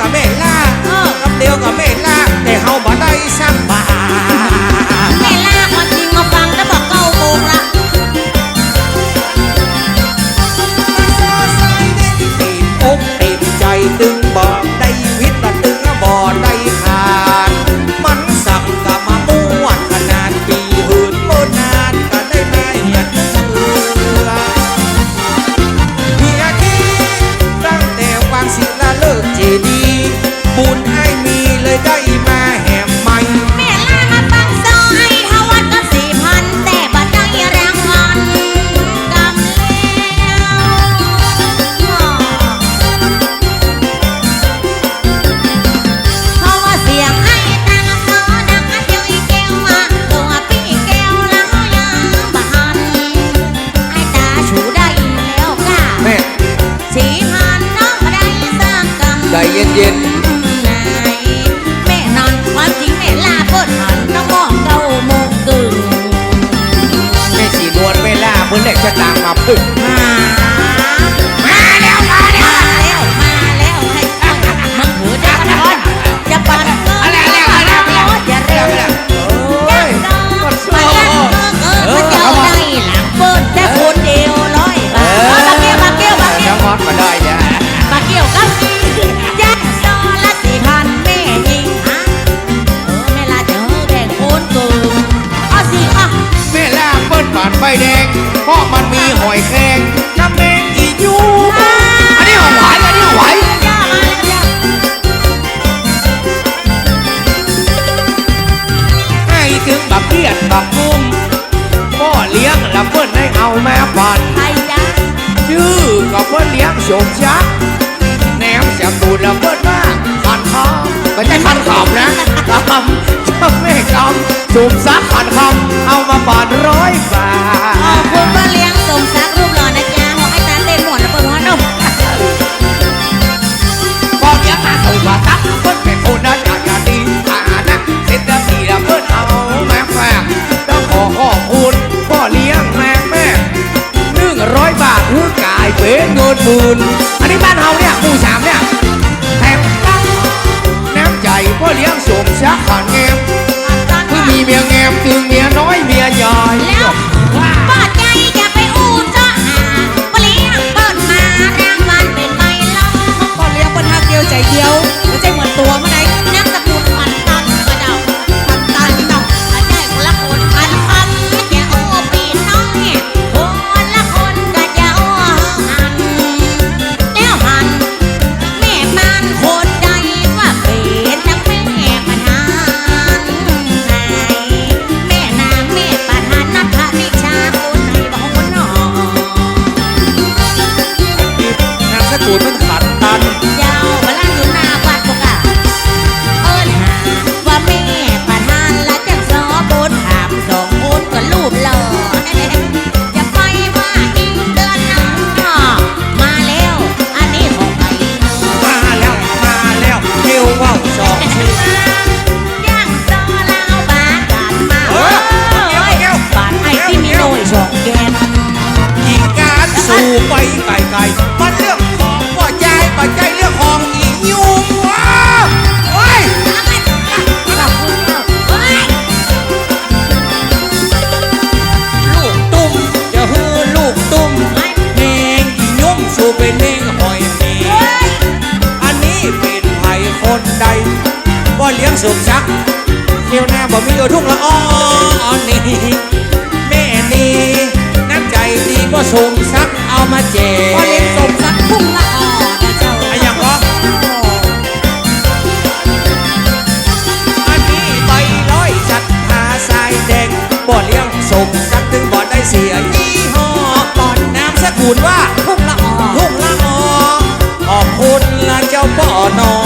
กับเมล่าคำเดียวกับเมล่า 对 เพราะมันมีหอยแครงน้ำแดงอียูอันนี้หอยหวานอันนี้หอยหวานให้ถึงบักเกียดบักกุ้มพ่อเลี้ยงละเพิ่นให้เอาแม่ปันชื่อก็เพิ่นเลี้ยงโฉมชักแนวเสียตูดละเพิ่นมากขันทอง ก็จะคันขบนะคำจะไม่กำสูบซักขันคำเอามาบาทร้อยบาทขอบคุณมาเลี้ย ใจเดียว สุกชักเที่ยวหน้าบ่มีโอทุ่งละอ้อนี่แม่นี่น้ำใจดีก็ส่งซักเอามาแจกพ่อเลี้ยงสมศักพุ่งละอ่อนนะเจ้าไอะอย่างก็อันนี้ไปร้อยจัดหาสายแดงบ่เลี้ยงสุมศักถึงบ่ได้เสียยี่ห้อปอนน้ำสกุลว่า ทุ่งละอ่อนทุ่งละอ่อนขอบคุณละเจ้าป่อนอ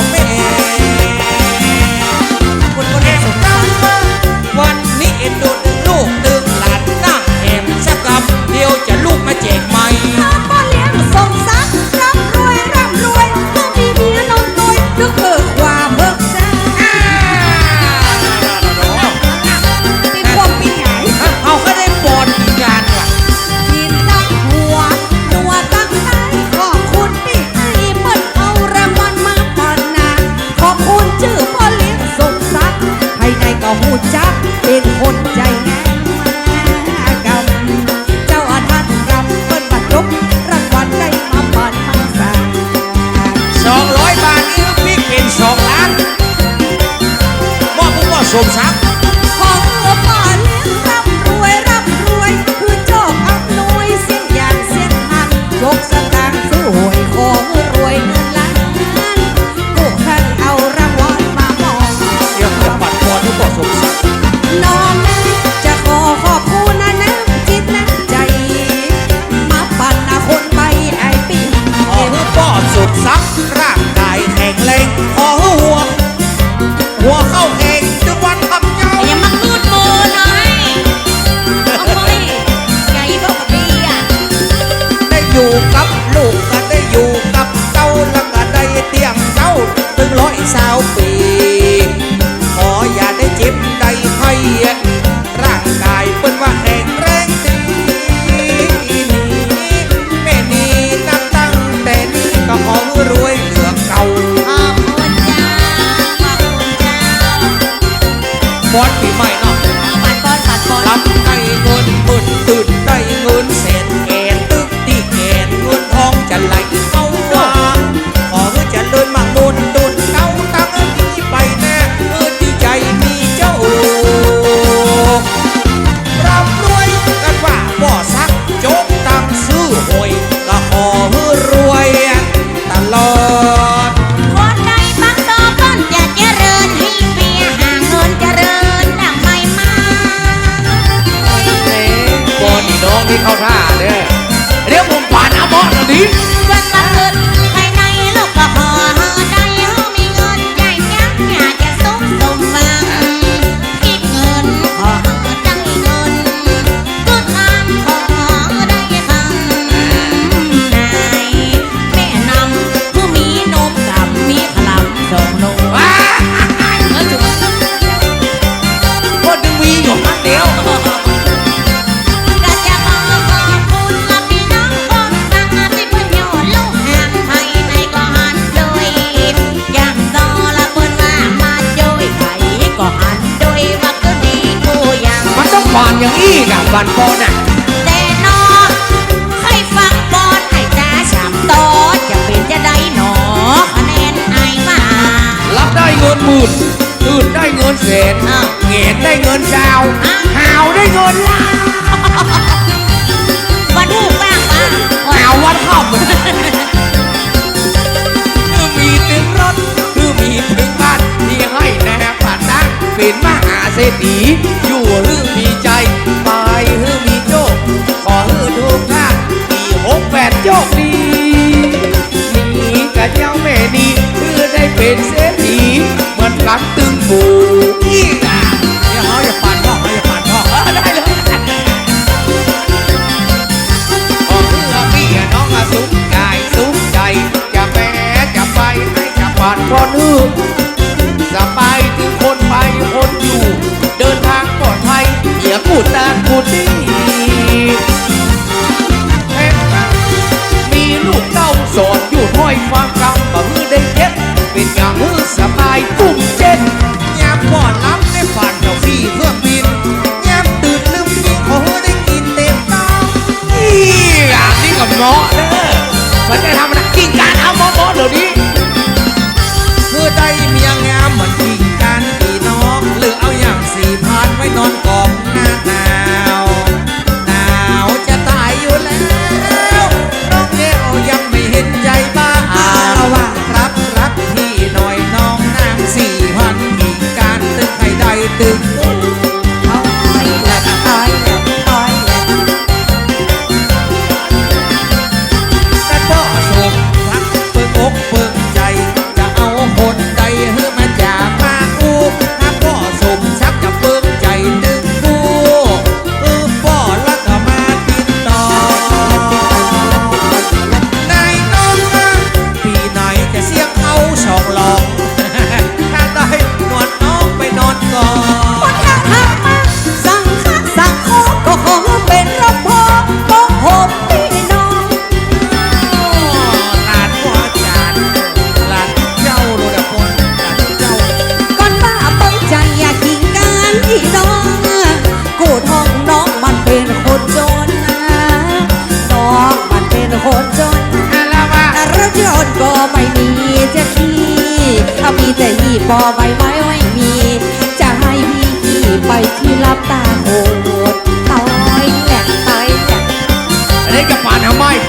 ใ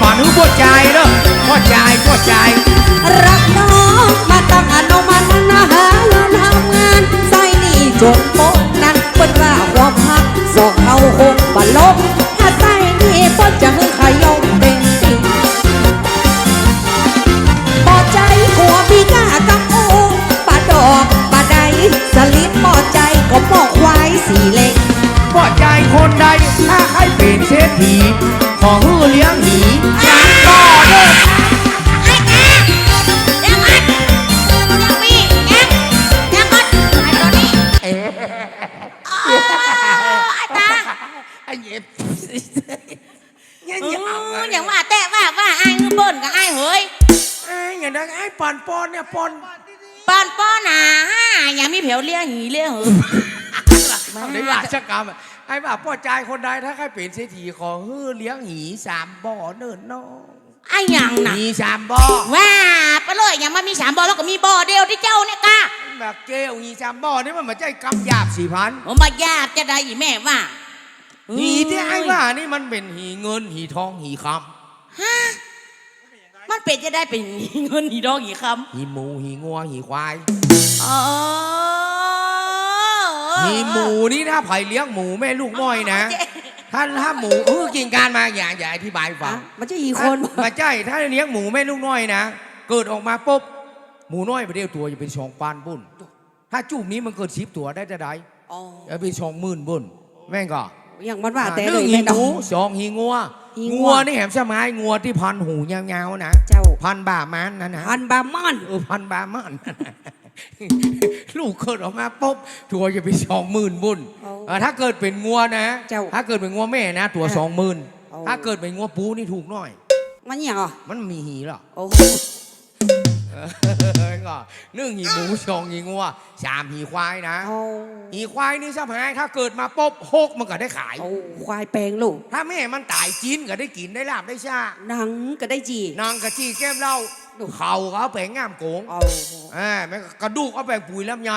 นทำไมฝันหือพ่อใจเด้อพ่อใจพ่อใจ รักน้องมาตั้งอนุมันนะหาเงินทำงานใส่หนี่จนโป๊กนั้นเป็นว่าความพักสอกเอาหกบัลลบถ้าใส่หนี่พ่อจะ ปอนปอนป้อนหนายังมีเผียวเลี้ยงหีเลี้ยงหือทำได้ราชกรรมอะไอ้บ่าพ่อใจคนใดถ้าใครเป็นเศรษฐีขอฮื้อเลี้ยงหีสามบ่อเนินน้องไอ้หยังน่ะหีสามบ่อว่าไปเลยยังมามีสามบ่อแล้วก็มีบ่อเดียวที่เจ้าเนี่ยกะแบบเกลหีสามบ่อนี่มันมาใจกำหยาบสี่พันผมมายาบจะได้อีแม่ว่าหีที่ไอ้ว่านี่มันเป็นหีเงินหีทองหีคฮะ มันเป็นจะได้เป็นเงินหีดองหีคำหีหมูหีงัวหีควายำอ๋อหีหมูนี่ถ้าไผ่เลี้ยงหมูแม่ลูกน้อยนะถ้าถ้าหมูเออกินการมาอย่างอย่าอธิบายให้ฟัอะงมันจะอีกคนมาใช่ถ้าเลี้ยงหมูแม่ลูกน้อยนะ เกิดออกมาปุ๊บหมูน้อยไปเดียวตัวจะเป็นสองปานบุญถ้าจูบนี้มันเกิดสิบตัวได้จะได้อ๋อจะเป็นสองหมื่นบุญแม่งก็อย่างมันว่าแต่หเลนึ่ยงหีแม่หดอมูกสองหีงัว หีงัวงัวนี่แหมสมัยงัวที่พันหูยาวๆนะเจ้าพันบ่ามันนะนะพันบามอนเออพันบามันลูกเกิดออกมาปุ๊บตัวจะไปสองหมื่นบุญเอาเออถ้าเกิดเป็นงัวนะเจ้าถ้าเกิดเป็นงัวแม่นะ ตัวอะสองหมื่นเอาถ้าเกิดเป็นงัวปูนี่ถูกหน่อย มันอย่างอะมันมีหีหรอ หเอเออก็นึ่งหีหมูชงหีงัวสามหีควายนะหีควายนี่สมัยถ้าเกิดมาปุ๊บหกมันก็ได้ขาย ควายแปลงลูก ถ้าแม่มันตายจีนก็ได้กินได้ลาบได้ชาหนังก็ได้จีนางกะจีแก้มเหล้าเขาเอาไปง่ามโกงเอาอ่าแม่กระดูกเอาไปปุ๋ยลำไย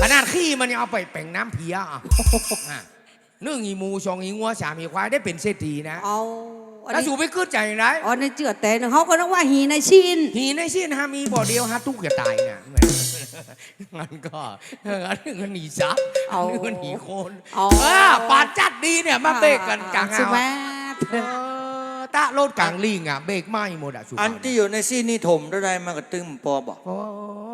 ขนาดขี้มันยังเอาไปแป่งน้ำเพียอะอะนึ่งหีหมูชงหีงัวสามหีควายได้เป็นเศรษฐีนะเอา อันแล้วนี้สูไปขึ้นใจไหนอ๋อในเจือแต่เนอะเขาก็นึกว่าหีในชินหีในสิ้นฮะมีบ่อเดียวฮะทุกอย่าตายนะแม่งั้นก็งั้นก็หนีซับเอานี่ก็หนีโคนเอาเออปาดจัดดีเนี่ยมาเบรกกันกลางสุเอาแมเออตะโลดกลางลิงอะเบรกไหม้หมดอะสุอันที่อยู่ในซี่นี่ถมได้ไรมันก็ตึงปอบอกโอ้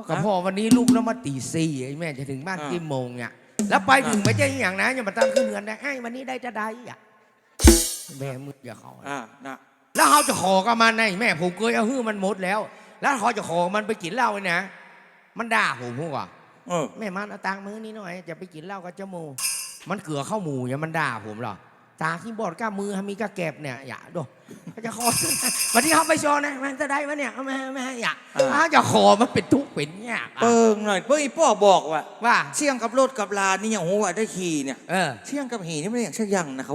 ก็พอวันนี้ลูกแล้วมาตีสี่ไอ้แม่จะถึงบ้านอ่ากี่โมงเนี่ยแล้วไปถึงไม่ใช่อย่างนะอย่ามาตั้งขึ้นเงินได้ไอ้วันนี้ได้จะได้อะ แม่มึงอย่าขออ่านะแล้วเขาจะขอกับมันไอ้แม่ผมเคยเอาหื้อมันหมดแล้ว แล้วเขาจะขอมันไปกินเหล้าไอ้นะ มันด่าผมพวกว่าเออแม่มันเอาตังค์มือนี้หน่อยจะไปกินเหล้ากับเจ้าโมมันเกลือข้าวหมูเนี่ยมันด่าผมเหรอตาขี้บอดก้ามือฮามีกระแกบเนี่ยอย่าดูเขาจะขอวันที่เขาไปโชว์นะมันจะได้ไหมเนี่ยเอาไม่ให้ไม่ให้อย่าเขาจะขอมันเป็นทุกข์เป็นเนี่ยากอะเปิงหน่อยเพิ่งอีป้อบอกว่าว่าเสี่ยงกับรถกับลานี่อย่างหัวได้ขี่เนี่ยเออเสี่ยงกับหีนี่ไม่ได้อย่างเช่นยังนะครับ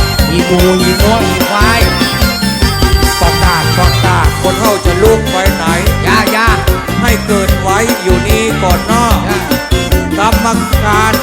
อีกูอีน้อยอีควายปอกตาปอกตาคนเฮาจะลูกไว้ไหนยายาให้เกิดไว้อยู่นี่ก่อนนอกกรรมการ